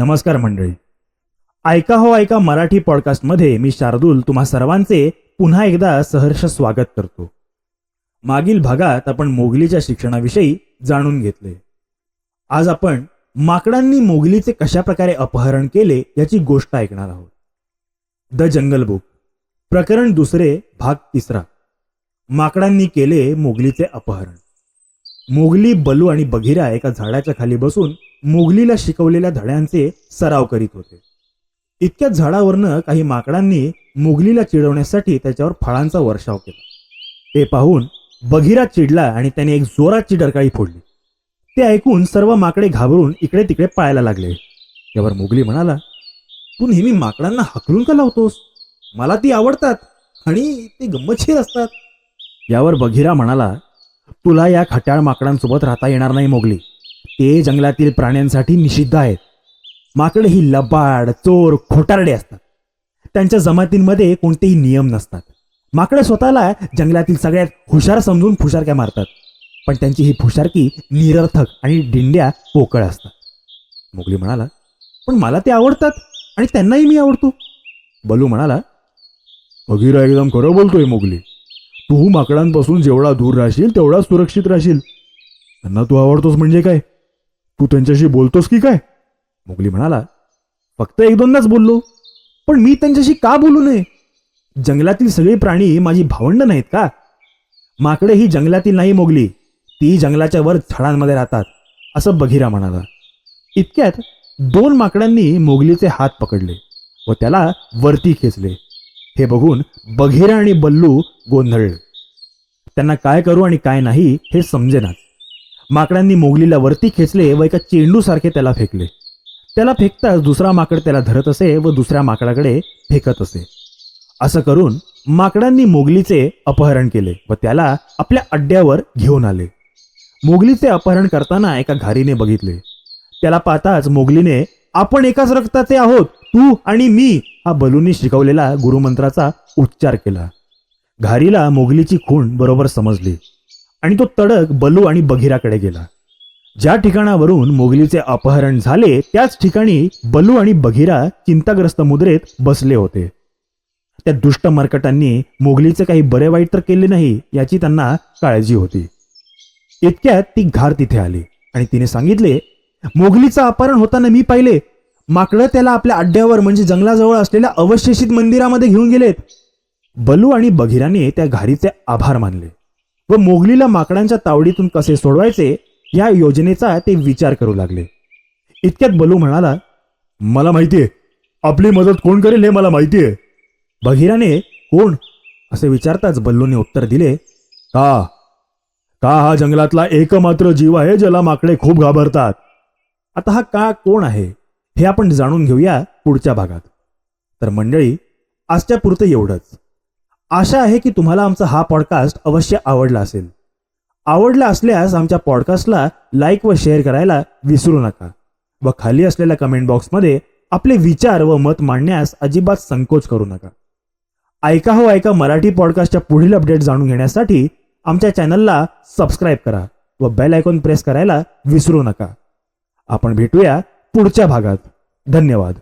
नमस्कार मंडळी. ऐका हो ऐका मराठी पॉडकास्टमध्ये मी शार्दूल तुम्हा सर्वांचे पुन्हा एकदा सहर्ष स्वागत करतो. मागील भागात आपण मोगलीच्या शिक्षणाविषयी जाणून घेतले. आज आपण माकडांनी मोगलीचे कशा प्रकारे अपहरण केले याची गोष्ट ऐकणार आहोत. द जंगल बुक प्रकरण दुसरे भाग तिसरा. माकडांनी केले मोगलीचे अपहरण. मोगली बलू आणि बघिरा एका झाडाच्या खाली बसून मोगलीला शिकवलेल्या धड्यांचे सराव करीत होते. इतक्याच झाडावरनं काही माकडांनी मोगलीला चिडवण्यासाठी त्याच्यावर फळांचा वर्षाव केला. ते पाहून बघिरा चिडला आणि त्याने एक जोरात डरकाळी फोडली. ते ऐकून सर्व माकडे घाबरून इकडे तिकडे पळायला लागले. त्यावर मोगली म्हणाला तू नेहमी माकडांना हकलून का लावतोस? मला ती आवडतात आणि ते गंमतशीर असतात. यावर बघिरा म्हणाला तुला या खट्याळ माकडांसोबत राहता येणार नाही मोगली. ते जंगलातील प्राण्यांसाठी निषिद्ध आहेत. माकडे ही लबाड चोर खोटारडे असतात. त्यांच्या जमातींमध्ये कोणतेही नियम नसतात. माकडे स्वतःला जंगलातील सगळ्यात हुशार समजून फुशारक्या मारतात. पण त्यांची ही फुशारकी निरर्थक आणि डिंड्या पोकळ असतात. मोगली म्हणाला पण मला ते आवडतात आणि त्यांनाही मी आवडतो. बलू म्हणाला बघिरा एकदम खरं बोलतोय मोगली. तू माकडांपासून जेवढा दूर राहशील तेवढा सुरक्षित राहशील. त्यांना तू आवडतोस म्हणजे काय? तू त्यांच्याशी बोलतोस की काय? मोगली म्हणाला फक्त एक दोनदाच बोललो. पण मी त्यांच्याशी का बोलू नये? जंगलातील सगळे प्राणी माझी भावंड नाहीत का? माकडे ही जंगलातील नाही मोगली. ती जंगलाच्या वर झाडांमध्ये राहतात. असं बघिरा म्हणाला. इतक्यात दोन माकडांनी मोगलीचे हात पकडले व त्याला वरती खेचले. हे बघून बघिरा आणि बल्लू गोंधळले. त्यांना काय करू आणि काय नाही हे समजेनाच. माकडांनी मोगलीला वरती खेचले व एका चेंडूसारखे त्याला फेकले. त्याला फेकताच दुसरा माकड त्याला धरत असे व दुसऱ्या माकडाकडे फेकत असे. असं करून माकडांनी मोगलीचे अपहरण केले व त्याला आपल्या अड्ड्यावर घेऊन आले. मोगलीचे अपहरण करताना एका घारीने बघितले. त्याला पाहताच मोगलीने आपण एकाच रक्ताचे आहोत तू आणि मी हा बलूनी शिकवलेला गुरुमंत्राचा उच्चार केला. घारीला मोगलीची खूण बरोबर समजली. आणि तो तडक बलू आणि बघिराकडे गेला. ज्या ठिकाणावरून मोगलीचे अपहरण झाले त्याच ठिकाणी बलू आणि बघिरा चिंताग्रस्त मुद्रेत बसले होते. त्या दुष्ट मरकटांनी मोगलीचे काही बरे वाईट तर केले नाही याची त्यांना काळजी होती. इतक्यात ती घार तिथे आली आणि तिने सांगितले मोगलीचं अपहरण होताना मी पाहिले. माकडं त्याला आपल्या अड्ड्यावर म्हणजे जंगलाजवळ असलेल्या अवशेषित मंदिरामध्ये घेऊन गेलेत. बलू आणि बघिराने त्या घारीचे आभार मानले. व मोगलीला माकडांच्या तावडीतून कसे सोडवायचे या योजनेचा ते विचार करू लागले. इतक्यात बलू म्हणाला मला माहितीये. आपली मदत कोण करेल हे मला माहितीये. बघिराने कोण? असे विचारताच बल्लूने उत्तर दिले का? का हा जंगलातला एकमात्र जीव आहे ज्याला माकडे खूप घाबरतात? आता हा का कोण आहे हे आपण जाणून घेऊया पुढच्या भागात. तर मंडळी आजच्या पुरतं एवढंच. आशा आहे की तुम्हाला आमचा हा पॉडकास्ट अवश्य आवडला असेल. आवडला असल्यास आमच्या पॉडकास्टला लाईक व शेअर करायला विसरू नका. व खाली असलेल्या कमेंट बॉक्समध्ये आपले विचार व मत मांडण्यास अजिबात संकोच करू नका. ऐका हो ऐका मराठी पॉडकास्टच्या पुढील अपडेट जाणून घेण्यासाठी आमच्या चॅनलला सबस्क्राईब करा व बेल आयकॉन प्रेस करायला विसरू नका. आपण भेटूया पुढच्या भागात. धन्यवाद.